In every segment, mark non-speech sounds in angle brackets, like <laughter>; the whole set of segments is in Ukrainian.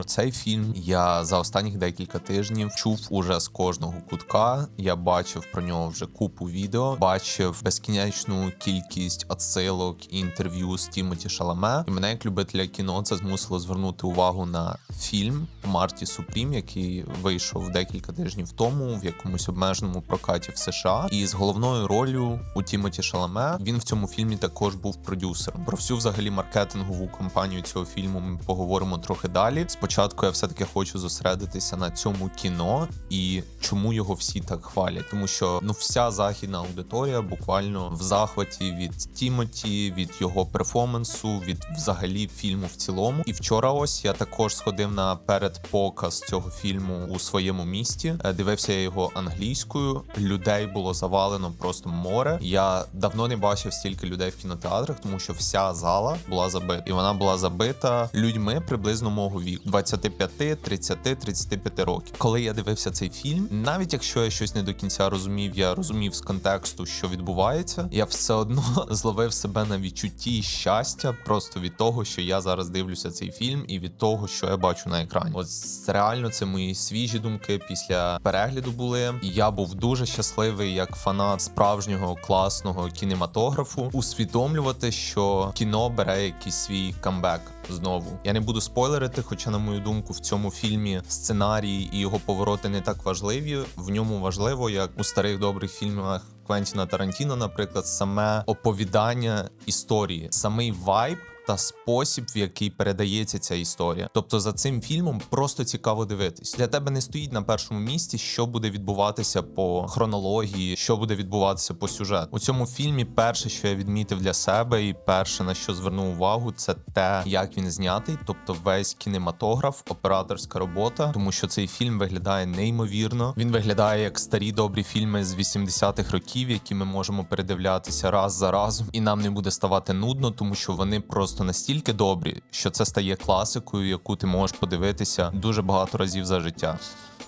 про цей фільм. Я за останніх декілька тижнів чув уже з кожного кутка. Я бачив про нього вже купу відео, бачив безкінечну кількість отсилок і інтерв'ю з Тімоті Шаламе. І мене як любителя кіно це змусило звернути увагу на фільм Марті Супрім, який вийшов декілька тижнів тому в якомусь обмеженому прокаті в США. І з головною ролью у Тімоті Шаламе він в цьому фільмі також був продюсером. Про всю взагалі маркетингову кампанію цього фільму ми поговоримо трохи далі. Я все таки хочу зосередитися на цьому кіно і чому його всі так хвалять, тому що ну вся західна аудиторія буквально в захваті від Тімоті, від його перформансу, від взагалі фільму в цілому. І вчора ось я також сходив на передпоказ цього фільму у своєму місті. Е, Дивився я його англійською. Людей було завалено просто море. Я давно не бачив стільки людей в кінотеатрах, тому що вся зала була забита, і вона була забита людьми приблизно мого віку 25, 30, 35 років. Коли я дивився цей фільм, навіть якщо я щось не до кінця розумів, я розумів з контексту, що відбувається. Я все одно <laughs> зловив себе на відчутті щастя просто від того, що я зараз дивлюся цей фільм, і від того, що я бачу на екрані. От реально це мої свіжі думки після перегляду були. Я був дуже щасливий як фанат справжнього класного кінематографу, усвідомлювати, що кіно бере якийсь свій камбек знову. Я не буду спойлерити, хоча, на мою думку, в цьому фільмі сценарій і його повороти не так важливі. В ньому важливо, як у старих добрих фільмах. Квентіна Тарантіно, наприклад, саме оповідання історії, самий вайб та спосіб, в який передається ця історія. Тобто за цим фільмом просто цікаво дивитись. Для тебе не стоїть на першому місці, що буде відбуватися по хронології, що буде відбуватися по сюжету. У цьому фільмі перше, що я відмітив для себе, і перше на що звернув увагу, це те, як він знятий, тобто весь кінематограф, операторська робота, тому що цей фільм виглядає неймовірно. Він виглядає як старі добрі фільми з 80-х років, які ми можемо передивлятися раз за разом, і нам не буде ставати нудно, тому що вони просто настільки добрі, що це стає класикою, яку ти можеш подивитися дуже багато разів за життя.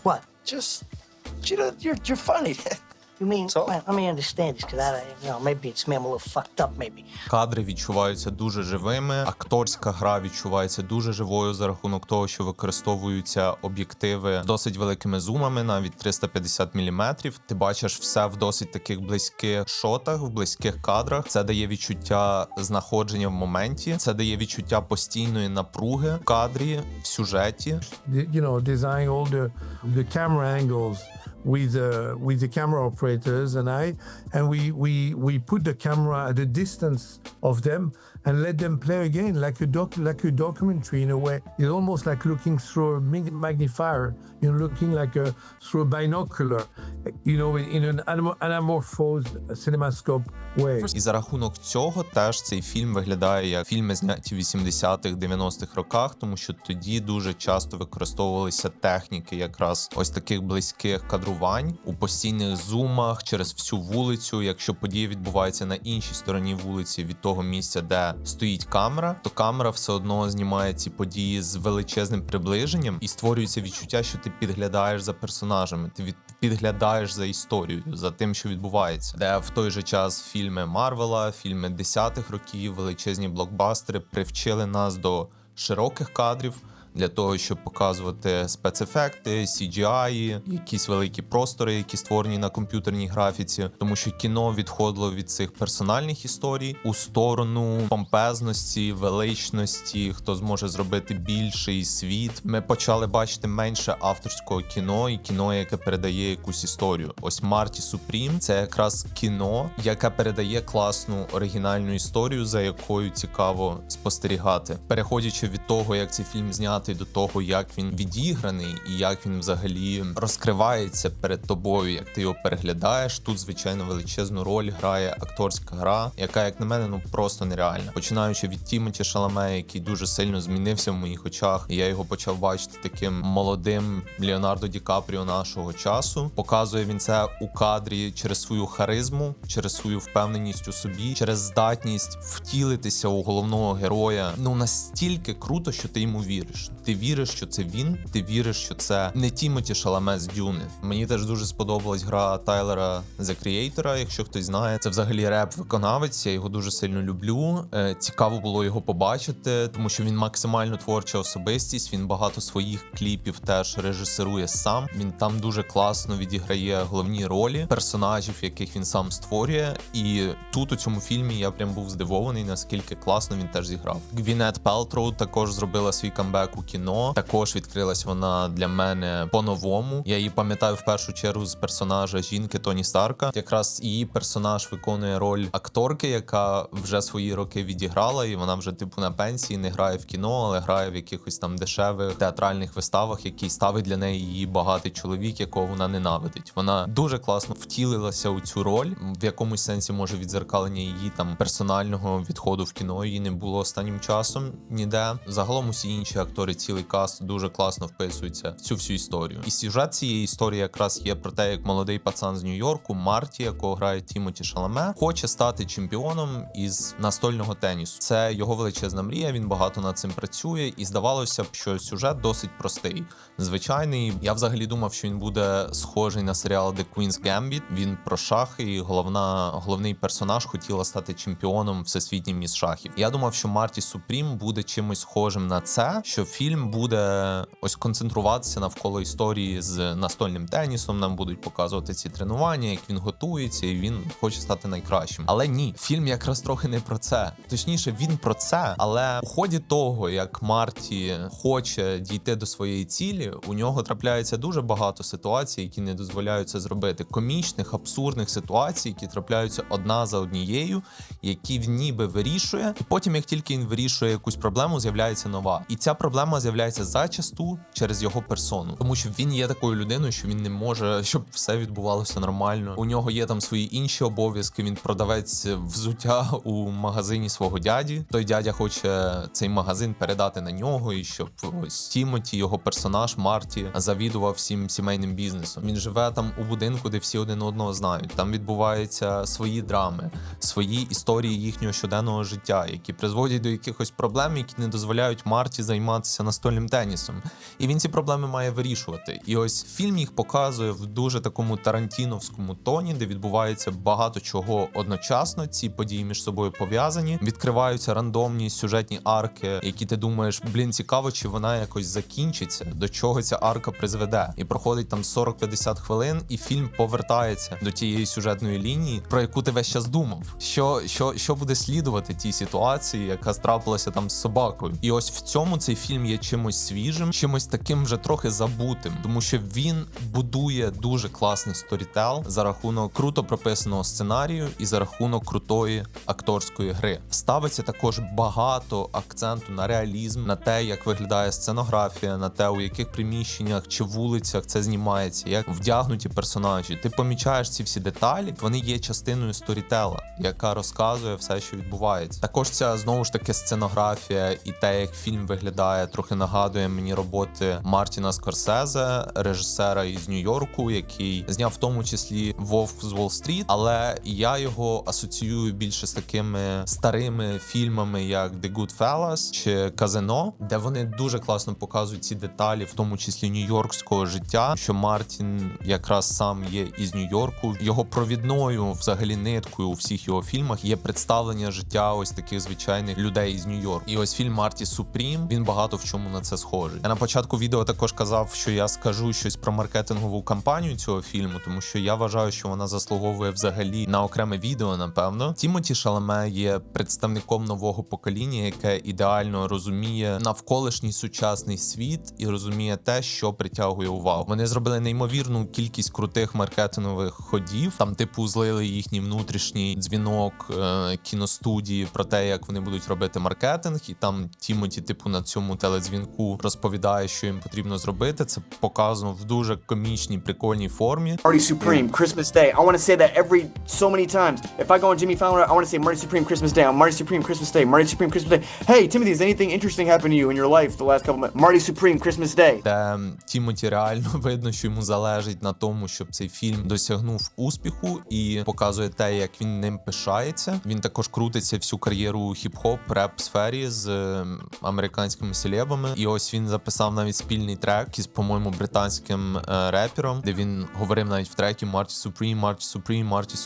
What? Just, you know, you're, you're funny. <laughs> You mean? So? Well, let me understand this, because I, you know, maybe it's me. I'm a little fucked up, maybe. Кадри відчуваються дуже живими. Акторська гра відчувається дуже живою за рахунок того, що використовуються об'єктиви з досить великими зумами, навіть 350 мм. Ти бачиш все в досить таких близьких шотах, в близьких кадрах. Це дає відчуття знаходження в моменті. Це дає відчуття постійної напруги в кадрі, в сюжеті. you know, design all the the camera angles with uh, with the camera operators and I, and we we we put the camera at a distance of them and let them play again like a doc like a documentary in a way. It's almost like looking through a magnifier, you know, looking like a through a binocular, you know, in, in an anamorphosed cinemascope way. І за рахунок цього теж цей фільм виглядає як фільми, зняті в 80-х, 90-х роках, тому що тоді дуже часто використовувалися техніки, якраз ось таких близьких кадрувань у постійних зумах через всю вулицю. Якщо подія відбувається на іншій стороні вулиці від того місця, де стоїть камера, то камера все одно знімає ці події з величезним приближенням і створюється відчуття, що ти підглядаєш за персонажами, ти підглядаєш за історією, за тим, що відбувається, де в той же час фільми Марвела, фільми 10-х років, величезні блокбастери привчили нас до широких кадрів. Для того щоб показувати спецефекти, CGI, якісь великі простори, які створені на комп'ютерній графіці, тому що кіно відходило від цих персональних історій у сторону помпезності, величності, хто зможе зробити більший світ. Ми почали бачити менше авторського кіно і кіно, яке передає якусь історію. Ось Марті Супрім це якраз кіно, яке передає класну оригінальну історію, за якою цікаво спостерігати, переходячи від того, як цей фільм знятий, до того, як він відіграний і як він взагалі розкривається перед тобою, як ти його переглядаєш. Тут звичайно величезну роль грає акторська гра, яка, як на мене, ну просто нереальна. Починаючи від Тімоті Шаламе, який дуже сильно змінився в моїх очах, я його почав бачити таким молодим Леонардо Ді Капріо нашого часу. Показує він це у кадрі через свою харизму, через свою впевненість у собі, через здатність втілитися у головного героя. Ну настільки круто, що ти йому віриш. Ти віриш, що це він. Ти віриш, що це не Тімоті Шаламе з Дюни. Мені теж дуже сподобалась гра Тайлера The Creator, якщо хтось знає. Це взагалі реп-виконавець. Я його дуже сильно люблю. Е, Цікаво було його побачити, тому що він максимально творча особистість. Він багато своїх кліпів теж режисирує сам. Він там дуже класно відіграє головні ролі персонажів, яких він сам створює. І тут у цьому фільмі я прям був здивований, наскільки класно він теж зіграв. Гвінет Пелтроу також зробила свій камбек у кіно. Також відкрилась вона для мене по-новому. Я її пам'ятаю в першу чергу з персонажа жінки Тоні Старка. Якраз її персонаж виконує роль акторки, яка вже свої роки відіграла, і вона вже типу на пенсії не грає в кіно, але грає в якихось там дешевих театральних виставах, які ставить для неї її багатий чоловік, якого вона ненавидить. Вона дуже класно втілилася у цю роль. В якомусь сенсі може відзеркалення її там персонального відходу в кіно її не було останнім часом ніде. Загалом усі інші актори, цілий каст дуже класно вписуються в цю всю історію. І сюжет цієї історії якраз є про те, як молодий пацан з Нью-Йорку, Марті, якого грає Тімоті Шаламе, хоче стати чемпіоном із настольного тенісу. Це його величезна мрія. Він багато над цим працює, і здавалося б, що сюжет досить простий, звичайний. Я взагалі думав, що він буде схожий на серіал The Queen's Gambit. Він про шахи, і головна головний персонаж хотіла стати чемпіоном всесвітнім із шахів. Я думав, що Марті Супрім буде чимось схожим на це, що фільм буде ось концентруватися навколо історії з настольним тенісом. Нам будуть показувати ці тренування, як він готується, і він хоче стати найкращим. Але ні, фільм якраз трохи не про це. Точніше, він про це, але у ході того, як Марті хоче дійти до своєї цілі, у нього трапляється дуже багато ситуацій, які не дозволяють це зробити. Комічних, абсурдних ситуацій, які трапляються одна за однією, які він ніби вирішує, і потім, як тільки він вирішує якусь проблему, з'являється нова. І ця проблема з'являється зачасту через його персону, тому що він є такою людиною, що він не може, щоб все відбувалося нормально. У нього є там свої інші обов'язки. Він продавець взуття у магазині свого дяді. Той дядя хоче цей магазин передати на нього, і щоб ось Тімоті, його персонаж Марті, завідував всім сімейним бізнесом. Він живе там у будинку, де всі один одного знають. Там відбуваються свої драми, свої історії їхнього щоденного життя, які призводять до якихось проблем, які не дозволяють Марті займатися настольним тенісом. І він ці проблеми має вирішувати. І ось фільм їх показує в дуже такому тарантіновському тоні, де відбувається багато чого одночасно. Ці події між собою пов'язані. Відкриваються рандомні сюжетні арки, які ти думаєш, блін, цікаво, чи вона якось закінчиться, до чого ця арка призведе. І проходить там 40-50 хвилин, і фільм повертається до тієї сюжетної лінії, про яку ти весь час думав. Що, що, що буде слідувати тій ситуації, яка трапилася там з собакою. І ось в цьому цей фільм є чимось свіжим, чимось таким вже трохи забутим, тому що він будує дуже класний сторітел за рахунок круто прописаного сценарію і за рахунок крутої акторської гри. Ставиться також багато акценту на реалізм, на те, як виглядає сценографія, на те, у яких приміщеннях чи вулицях це знімається, як вдягнуті персонажі. Ти помічаєш ці всі деталі, вони є частиною сторітела, яка розказує все, що відбувається. Також ця знову ж таки сценографія і те, як фільм виглядає, трохи нагадує мені роботи Мартіна Скорсезе, режисера із Нью-Йорку, який зняв в тому числі Вовк з Уолл-стріт, але я його асоціюю більше з такими старими фільмами, як The Goodfellas чи Казино, де вони дуже класно показують ці деталі, в тому числі нью-йоркського життя. Що Мартін якраз сам є із Нью-Йорку. Його провідною, взагалі, ниткою у всіх його фільмах є представлення життя ось таких звичайних людей із Нью-Йорку. І ось фільм Марті Супрім він багато в чому на це схожий. Я на початку відео також казав, що я скажу щось про маркетингову кампанію цього фільму, тому що я вважаю, що вона заслуговує взагалі на окреме відео. Напевно, Тімоті Шаламе є представником нового покоління, яке ідеально розуміє навколишній сучасний світ і розуміє те, що притягує увагу. Вони зробили неймовірну кількість крутих маркетингових ходів. Там, типу, злили їхній внутрішній дзвінок е, кіностудії про те, як вони будуть робити маркетинг, і там Тімоті, типу, на цьому теледзвінку розповідає, що їм потрібно зробити. Це показано в дуже комічній, прикольній формі. Marty Supreme, Christmas Day. I want to say that every so many times. If I go on Jimmy Fallon, I want to say Marty Supreme, Christmas Day. I'm Marty Supreme, Christmas Day. Marty Supreme, Christmas Day. Hey, Timothy, has anything interesting happened to you in your life the last couple months? Marty Supreme, Christmas Day. де Тімоті реально видно, що йому залежить на тому, щоб цей фільм досягнув успіху і показує те, як він ним пишається. Він також крутиться всю кар'єру хіп-хоп реп сфері з е, американськими селебами. Колабами. І ось він записав навіть спільний трек із, по-моєму, британським е, репером, де він говорив навіть в трекі Марті Supreme, Марті Supreme, Марті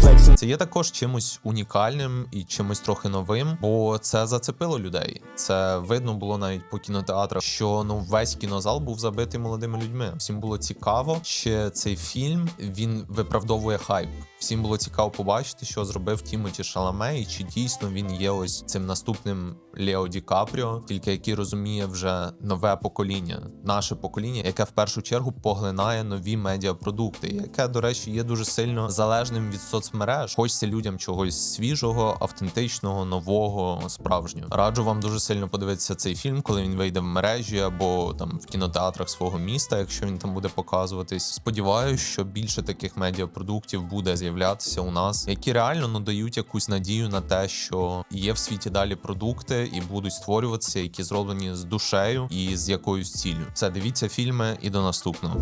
flexing. Це є також чимось унікальним і чимось трохи новим, бо це зацепило людей. Це видно було навіть по кінотеатрах, що ну весь кінозал був забитий молодими людьми. Всім було цікаво, чи цей фільм він виправдовує хайп. Всім було цікаво побачити, що зробив Тімоті Шаламе, і чи дійсно він є ось цим наступним Лео Ді Капріо, тільки який розуміє вже нове покоління, наше покоління, яке в першу чергу поглинає нові медіапродукти, яке, до речі, є дуже сильно залежним від соцмереж. Хочеться людям чогось свіжого, автентичного, нового, справжнього. Раджу вам дуже сильно подивитися цей фільм, коли він вийде в мережі або там в кінотеатрах свого міста, якщо він там буде показуватись. Сподіваюсь, що більше таких медіапродуктів буде з'являтися у нас, які реально ну дають якусь надію на що є в світі далі продукти і будуть створюватися, які зроблені з душею і з якоюсь ціллю. Це дивіться фільми і до наступного.